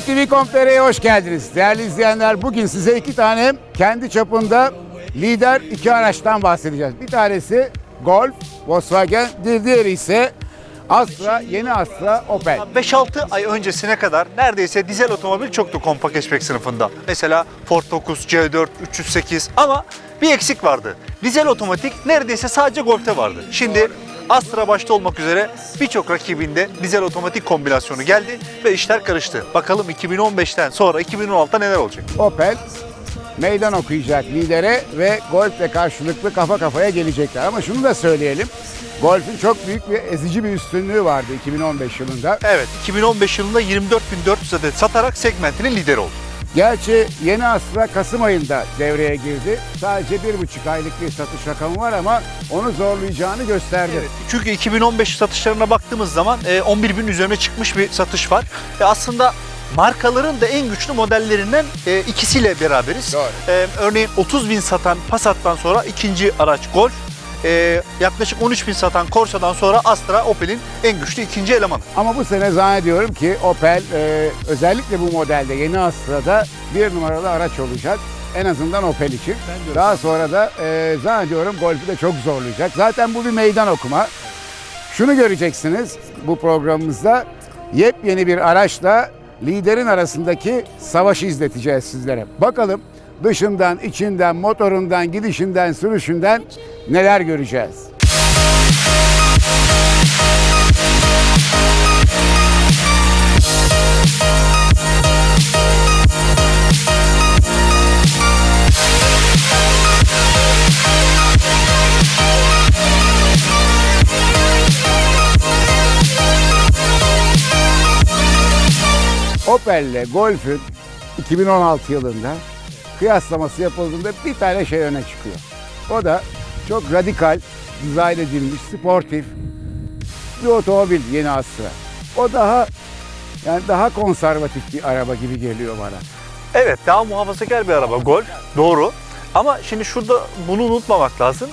NTV.com.tr'ye hoş geldiniz. Değerli izleyenler bugün size iki tane kendi çapında lider iki araçtan bahsedeceğiz. Bir tanesi Golf, Volkswagen, bir diğeri ise Astra, yeni Astra, Opel. 5-6 ay öncesine kadar neredeyse dizel otomobil çoktu kompakt hatchback sınıfında. Mesela Ford Focus, C4, 308 ama bir eksik vardı. Dizel otomatik neredeyse sadece Golf'te vardı. Şimdi Astra başta olmak üzere birçok rakibinde dizel otomatik kombinasyonu geldi ve işler karıştı. Bakalım 2015'ten sonra 2016'da neler olacak? Opel meydan okuyacak lidere ve Golf'le karşılıklı kafa kafaya gelecekler. Ama şunu da söyleyelim. Golf'ün çok büyük bir ezici bir üstünlüğü vardı 2015 yılında. Evet 2015 yılında 24.400 adet satarak segmentinin lideri oldu. Gerçi yeni Astra Kasım ayında devreye girdi. Sadece bir buçuk aylık bir satış rakamı var ama onu zorlayacağını gösterdi. Evet, çünkü 2015 satışlarına baktığımız zaman e, 11 bin üzerine çıkmış bir satış var. E, aslında markaların da en güçlü modellerinden e, ikisiyle beraberiz. E, örneğin 30 bin satan Passat'tan sonra ikinci araç Golf. E, yaklaşık 13 bin satan Corsa'dan sonra Astra Opel'in en güçlü ikinci elemanı. Ama bu sene zannediyorum ki Opel e, özellikle bu modelde yeni Astra'da bir numaralı araç olacak. En azından Opel için. Daha sonra da e, zannediyorum Golf'ü de çok zorlayacak. Zaten bu bir meydan okuma. Şunu göreceksiniz bu programımızda yepyeni bir araçla liderin arasındaki savaşı izleteceğiz sizlere. Bakalım dışından, içinden, motorundan, gidişinden, sürüşünden neler göreceğiz. Opel ile Golf'ün 2016 yılında kıyaslaması yapıldığında bir tane şey öne çıkıyor. O da çok radikal, dizayn edilmiş, sportif bir otomobil yeni Astra. O daha yani daha konservatif bir araba gibi geliyor bana. Evet daha muhafazakar bir araba Golf. Doğru. Ama şimdi şurada bunu unutmamak lazım.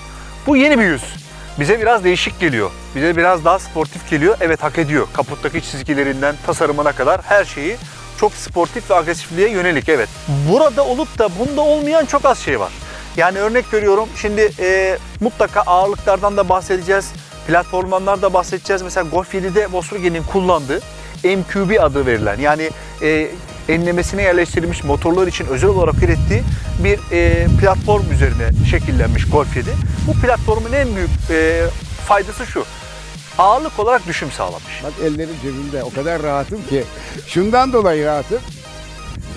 Bu yeni bir yüz. Bize biraz değişik geliyor. Bize biraz daha sportif geliyor. Evet hak ediyor. Kaputtaki çizgilerinden tasarımına kadar her şeyi çok sportif ve agresifliğe yönelik evet. Burada olup da bunda olmayan çok az şey var. Yani örnek veriyorum şimdi e, mutlaka ağırlıklardan da bahsedeceğiz. Platformlardan da bahsedeceğiz. Mesela Golf 7'de Volkswagen'in kullandığı MQB adı verilen yani e, enlemesine yerleştirilmiş motorlar için özel olarak ürettiği bir e, platform üzerine şekillenmiş Golf 7. Bu platformun en büyük e, faydası şu. Ağırlık olarak düşüm sağlamış. Bak ellerim cebimde o kadar rahatım ki. Şundan dolayı rahatım.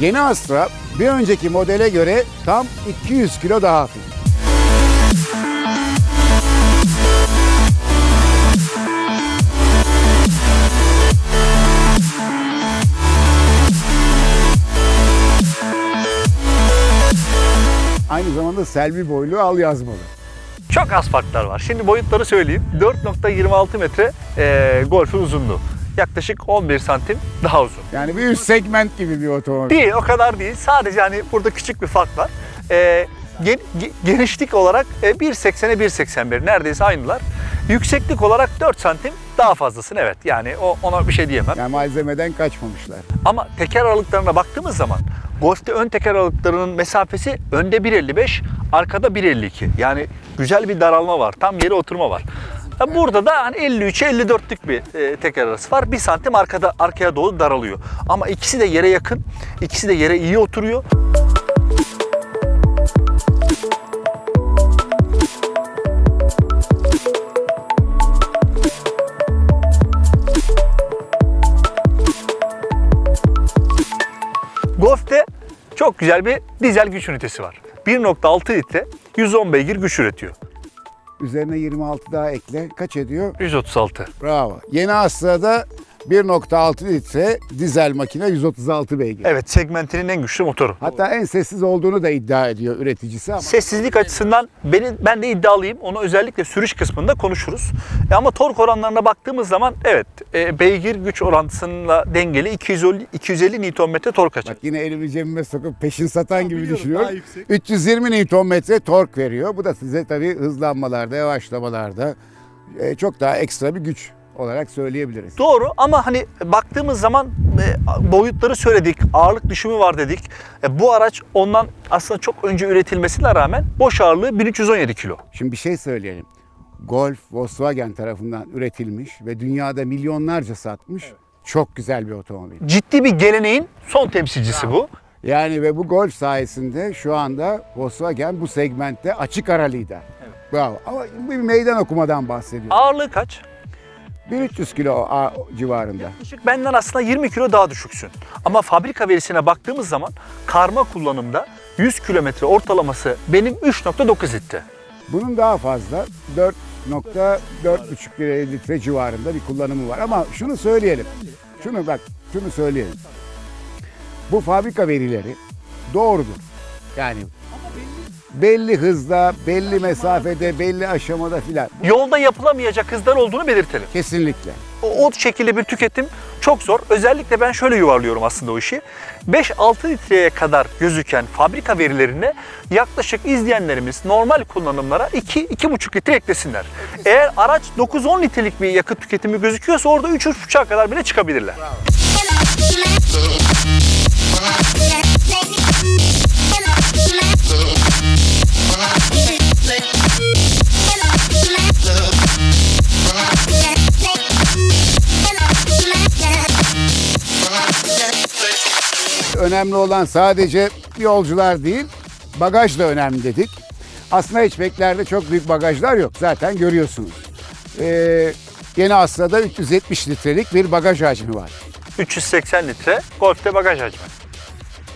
Yeni Astra bir önceki modele göre tam 200 kilo daha hafif. Aynı zamanda Selvi boylu al yazmalı. Çok az farklar var. Şimdi boyutları söyleyeyim. 4.26 metre e, Golf'ün uzunluğu. Yaklaşık 11 santim daha uzun. Yani bir üst segment gibi bir otomobil. Değil, o kadar değil. Sadece hani burada küçük bir fark var. Ee, gen- ge- genişlik olarak e, 1.80'e 1.81 neredeyse aynılar. Yükseklik olarak 4 santim daha fazlasın evet. Yani o ona bir şey diyemem. Yani malzemeden kaçmamışlar. Ama teker aralıklarına baktığımız zaman Golf'te ön teker aralıklarının mesafesi önde 1.55, arkada 1.52. Yani güzel bir daralma var. Tam yere oturma var. Burada da hani 53'e 54'lük bir e, teker arası var. Bir santim arkada arkaya doğru daralıyor. Ama ikisi de yere yakın. ikisi de yere iyi oturuyor. Çok güzel bir dizel güç ünitesi var. 1.6 litre 110 beygir güç üretiyor. Üzerine 26 daha ekle. Kaç ediyor? 136. Bravo. Yeni Astra'da 1.6 litre dizel makine 136 beygir. Evet segmentinin en güçlü motoru. Hatta en sessiz olduğunu da iddia ediyor üreticisi ama Sessizlik açısından beni, ben de iddialıyım. Onu özellikle sürüş kısmında konuşuruz. E ama tork oranlarına baktığımız zaman evet e, beygir güç orantısıyla dengeli 250, 250 Nm tork açar. bak yine elimi cebime sokup peşin satan gibi biliyorum, düşünüyorum. daha yüksek. 320 Nm tork veriyor. Bu da size tabii hızlanmalarda, yavaşlamalarda e, çok daha ekstra bir güç olarak söyleyebiliriz. Doğru ama hani baktığımız zaman e, boyutları söyledik, ağırlık düşümü var dedik. E, bu araç ondan aslında çok önce üretilmesine rağmen boş ağırlığı 1317 kilo. Şimdi bir şey söyleyelim. Golf Volkswagen tarafından üretilmiş ve dünyada milyonlarca satmış çok güzel bir otomobil. Ciddi bir geleneğin son temsilcisi bu. Yani ve bu Golf sayesinde şu anda Volkswagen bu segmentte açık ara lider. Bravo. Ama bu bir meydan okumadan bahsediyor. Ağırlığı kaç? 1300 kilo civarında. Yaklaşık benden aslında 20 kilo daha düşüksün. Ama fabrika verisine baktığımız zaman karma kullanımda 100 kilometre ortalaması benim 3.9 itti. Bunun daha fazla 4.4,5 litre civarında bir kullanımı var. Ama şunu söyleyelim. Şunu bak, şunu söyleyelim. Bu fabrika verileri doğrudur. Yani belli hızda, belli mesafede, belli aşamada filan. Yolda yapılamayacak hızlar olduğunu belirtelim. Kesinlikle. O, o şekilde bir tüketim çok zor. Özellikle ben şöyle yuvarlıyorum aslında o işi. 5-6 litreye kadar gözüken fabrika verilerine yaklaşık izleyenlerimiz normal kullanımlara 2-2,5 litre eklesinler. Eğer araç 9-10 litrelik bir yakıt tüketimi gözüküyorsa orada 3-3,5'a kadar bile çıkabilirler. Önemli olan sadece yolcular değil, bagaj da önemli dedik. Aslında hatchbacklerde çok büyük bagajlar yok. Zaten görüyorsunuz. Ee, yeni Asla'da 370 litrelik bir bagaj hacmi var. 380 litre Golf'te bagaj hacmi.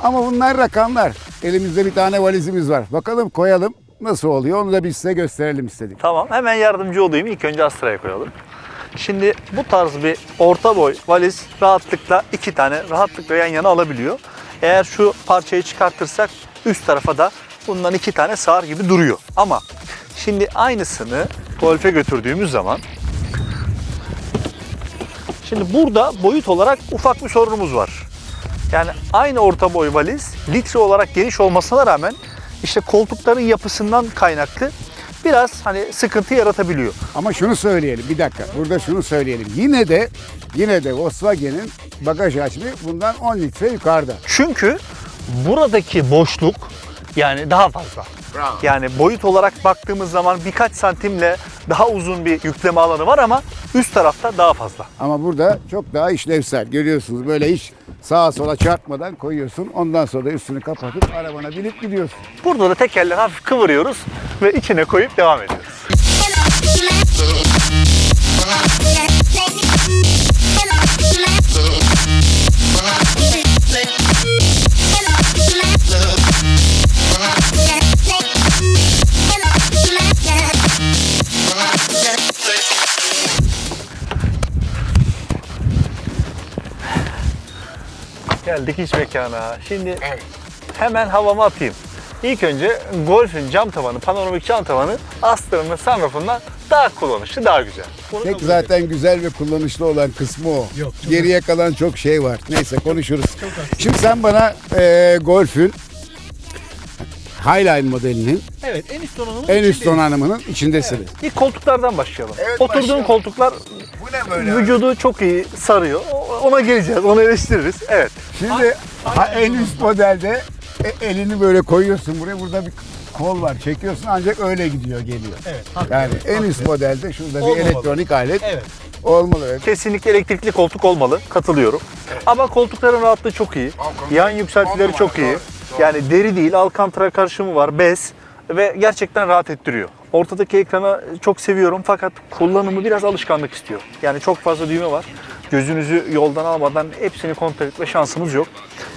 Ama bunlar rakamlar. Elimizde bir tane valizimiz var. Bakalım koyalım nasıl oluyor onu da biz size gösterelim istedik. Tamam hemen yardımcı olayım. İlk önce Astra'ya koyalım. Şimdi bu tarz bir orta boy valiz rahatlıkla iki tane rahatlıkla yan yana alabiliyor. Eğer şu parçayı çıkartırsak üst tarafa da bundan iki tane sığar gibi duruyor. Ama şimdi aynısını golfe götürdüğümüz zaman Şimdi burada boyut olarak ufak bir sorunumuz var. Yani aynı orta boy valiz litre olarak geniş olmasına rağmen işte koltukların yapısından kaynaklı biraz hani sıkıntı yaratabiliyor. Ama şunu söyleyelim bir dakika. Burada şunu söyleyelim. Yine de yine de Volkswagen'in bagaj hacmi bundan 10 litre yukarıda. Çünkü buradaki boşluk yani daha fazla. Bravo. Yani boyut olarak baktığımız zaman birkaç santimle daha uzun bir yükleme alanı var ama üst tarafta daha fazla. Ama burada çok daha işlevsel. Görüyorsunuz böyle hiç sağa sola çarpmadan koyuyorsun. Ondan sonra da üstünü kapatıp arabana binip gidiyorsun. Burada da tekerleri hafif kıvırıyoruz ve içine koyup devam ediyoruz. Geldik iç mekana. Şimdi hemen havama atayım. İlk önce Golf'ün cam tavanı, panoramik cam tavanı Astra'nın sunroofundan daha kullanışlı, daha güzel. Bunu Tek zaten güzel ve kullanışlı olan kısmı o. Yok, Geriye kalan çok şey var. Neyse konuşuruz. Şimdi sen bana e, Golf'ün Highline modelinin Evet en üst donanımın en üst içindeyiz. donanımının içindesiniz. İlk koltuklardan başlayalım. Evet, Oturduğun başlayalım. koltuklar Bu ne vücudu çok iyi sarıyor. O- Ona geleceğiz, onu eleştiririz. Evet. Şimdi ha, en üst modelde e, elini böyle koyuyorsun buraya. Burada bir kol var. Çekiyorsun ancak öyle gidiyor geliyor. Evet. haklı, Yani en haklı. üst modelde şurada bir Olmamalı. elektronik alet Evet. olmalı. Kesinlikle elektrikli koltuk olmalı. Katılıyorum. Ama koltukların rahatlığı çok iyi. Yan yükseltileri çok iyi. Yani deri değil, alkantara karışımı var, bez ve gerçekten rahat ettiriyor. Ortadaki ekranı çok seviyorum fakat kullanımı biraz alışkanlık istiyor. Yani çok fazla düğme var. Gözünüzü yoldan almadan hepsini kontrol etme şansımız yok.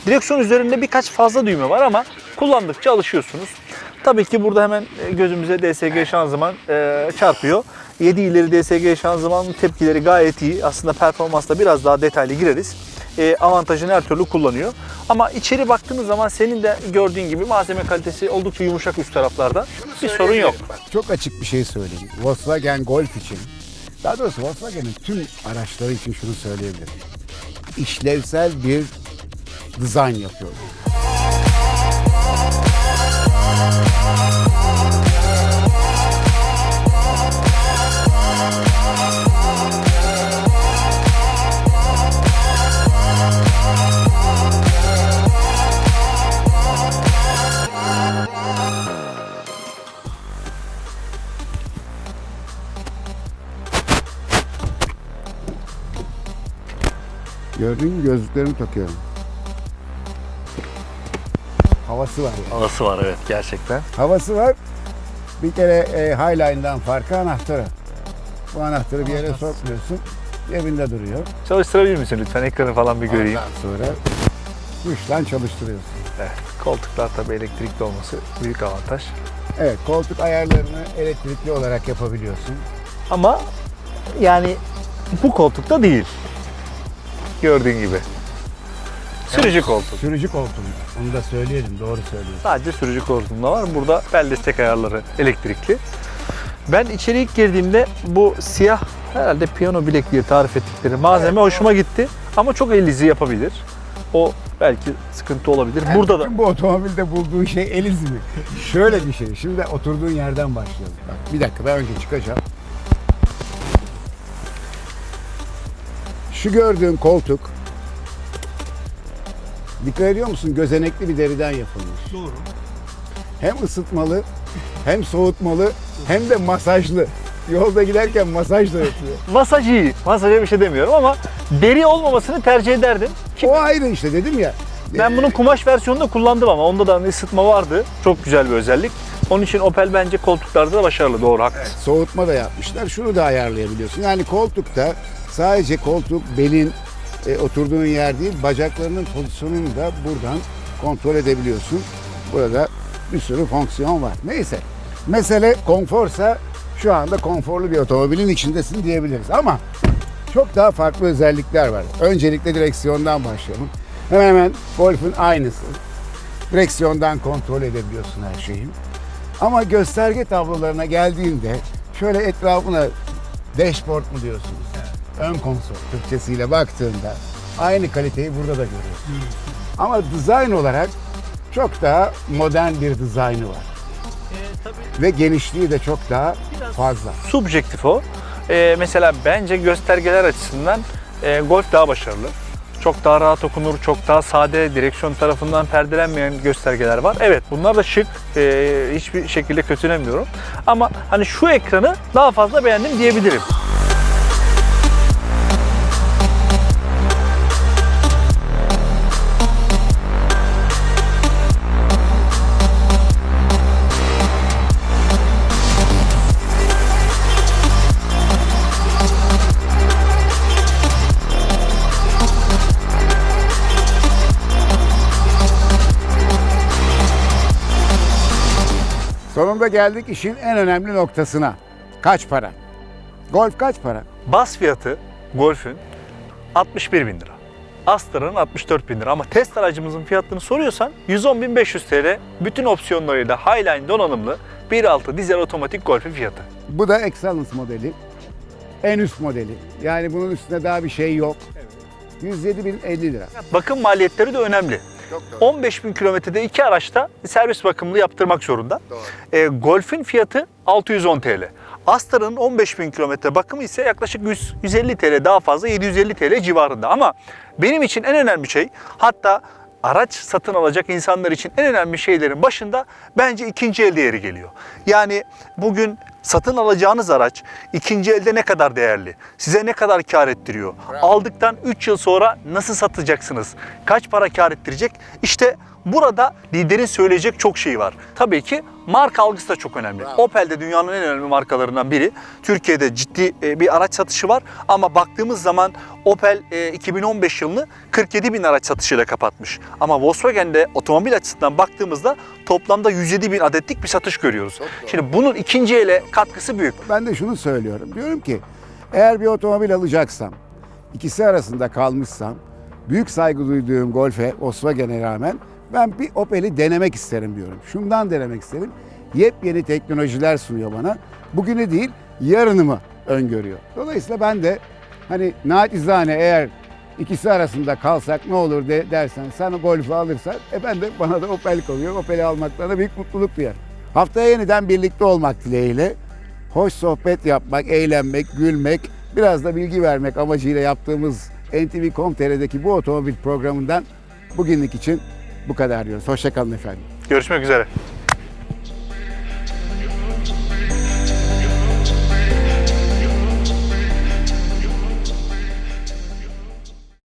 Direksiyon üzerinde birkaç fazla düğme var ama kullandıkça alışıyorsunuz. Tabii ki burada hemen e, gözümüze DSG şanzıman e, çarpıyor. 7 ileri DSG şanzıman tepkileri gayet iyi. Aslında performansla biraz daha detaylı gireriz. E, avantajını her türlü kullanıyor. Ama içeri baktığınız zaman senin de gördüğün gibi malzeme kalitesi oldukça yumuşak üst taraflarda. Bir sorun yok. Çok açık bir şey söyleyeyim. Volkswagen Golf için, daha doğrusu Volkswagen'in tüm araçları için şunu söyleyebilirim. İşlevsel bir dizayn yapıyorlar. Gözlüklerimi takıyorum. Havası var yani. Havası var evet gerçekten. Havası var. Bir kere e, Highline'dan farkı anahtarı. Bu anahtarı bir yere sokmuyorsun. Cebinde duruyor. Çalıştırabilir misin lütfen? Ekranı falan bir göreyim. Ondan sonra tuşla çalıştırıyorsun. Evet. Koltuklar tabii elektrikli olması büyük avantaj. Evet koltuk ayarlarını elektrikli olarak yapabiliyorsun. Ama yani bu koltukta değil. Gördüğün gibi. Sürücü koltuk. Sürücü koltuğu. Onu da söyleyelim. Doğru söylüyorsun. Sadece sürücü koltuğunda var. Burada bel destek ayarları elektrikli. Ben içeri ilk girdiğimde bu siyah herhalde piyano bilek diye tarif ettikleri malzeme hoşuma gitti. Ama çok el izi yapabilir. O belki sıkıntı olabilir. Burada da Bütün bu otomobilde bulduğun şey el izi mi? Şöyle bir şey. Şimdi oturduğun yerden başlayalım. Bak, bir dakika ben önce çıkacağım. Şu gördüğün koltuk dikkat ediyor musun? Gözenekli bir deriden yapılmış. Doğru. Hem ısıtmalı, hem soğutmalı, hem de masajlı. Yolda giderken masaj da yapıyor. Masaj iyi. Masaja bir şey demiyorum ama deri olmamasını tercih ederdim. Ki O ayrı işte dedim ya. ben bunun kumaş versiyonunu da kullandım ama onda da ısıtma vardı. Çok güzel bir özellik. Onun için Opel bence koltuklarda da başarılı. Doğru haklısın. soğutma da yapmışlar. Şunu da ayarlayabiliyorsun. Yani koltukta sadece koltuk, belin e, oturduğun yer değil, bacaklarının pozisyonunu da buradan kontrol edebiliyorsun. Burada bir sürü fonksiyon var. Neyse. Mesele konforsa şu anda konforlu bir otomobilin içindesin diyebiliriz. Ama çok daha farklı özellikler var. Öncelikle direksiyondan başlayalım. Hemen hemen Golf'ün aynısı. Direksiyondan kontrol edebiliyorsun her şeyi. Ama gösterge tablolarına geldiğinde şöyle etrafına dashboard mu diyorsunuz? Ön konsol Türkçesiyle baktığında aynı kaliteyi burada da görüyorsun. Ama dizayn olarak çok daha modern bir dizaynı var. Ve genişliği de çok daha fazla. Subjektif o. Ee, mesela bence göstergeler açısından e, Golf daha başarılı. Çok daha rahat okunur, çok daha sade, direksiyon tarafından perdelenmeyen göstergeler var. Evet bunlar da şık, e, hiçbir şekilde kötülemiyorum. Ama hani şu ekranı daha fazla beğendim diyebilirim. Sonunda geldik işin en önemli noktasına. Kaç para? Golf kaç para? Bas fiyatı Golf'ün 61 bin lira. Astra'nın 64 bin lira ama test aracımızın fiyatını soruyorsan 110.500 TL bütün opsiyonlarıyla Highline donanımlı 1.6 dizel otomatik Golf'ün fiyatı. Bu da Excellence modeli. En üst modeli. Yani bunun üstünde daha bir şey yok. 107.050 lira. Bakım maliyetleri de önemli. 15 bin kilometrede iki araçta servis bakımlı yaptırmak zorunda. E, Golf'ün fiyatı 610 TL. Astra'nın 15 bin kilometre bakımı ise yaklaşık 100, 150 TL daha fazla 750 TL civarında. Ama benim için en önemli şey hatta araç satın alacak insanlar için en önemli şeylerin başında bence ikinci el değeri geliyor. Yani bugün satın alacağınız araç ikinci elde ne kadar değerli? Size ne kadar kar ettiriyor? Aldıktan 3 yıl sonra nasıl satacaksınız? Kaç para kar ettirecek? İşte burada liderin söyleyecek çok şey var. Tabii ki marka algısı da çok önemli. Opel de dünyanın en önemli markalarından biri. Türkiye'de ciddi e, bir araç satışı var ama baktığımız zaman Opel e, 2015 yılını 47 bin araç satışıyla kapatmış. Ama Volkswagen'de otomobil açısından baktığımızda toplamda 107 bin adetlik bir satış görüyoruz. Şimdi bunun ikinci ele katkısı büyük. Ben de şunu söylüyorum. Diyorum ki eğer bir otomobil alacaksam, ikisi arasında kalmışsam, büyük saygı duyduğum Golf'e, Volkswagen'e rağmen ben bir Opel'i denemek isterim diyorum. Şundan denemek isterim. Yepyeni teknolojiler sunuyor bana. Bugünü değil, yarınımı öngörüyor. Dolayısıyla ben de hani naçizane eğer ikisi arasında kalsak ne olur de, dersen sen Golf'ü alırsan e ben de bana da Opel kalıyor. Opel'i almaktan da büyük mutluluk duyarım. Haftaya yeniden birlikte olmak dileğiyle hoş sohbet yapmak, eğlenmek, gülmek, biraz da bilgi vermek amacıyla yaptığımız NTV.com.tr'deki bu otomobil programından bugünlük için bu kadar diyoruz. Hoşçakalın efendim. Görüşmek üzere.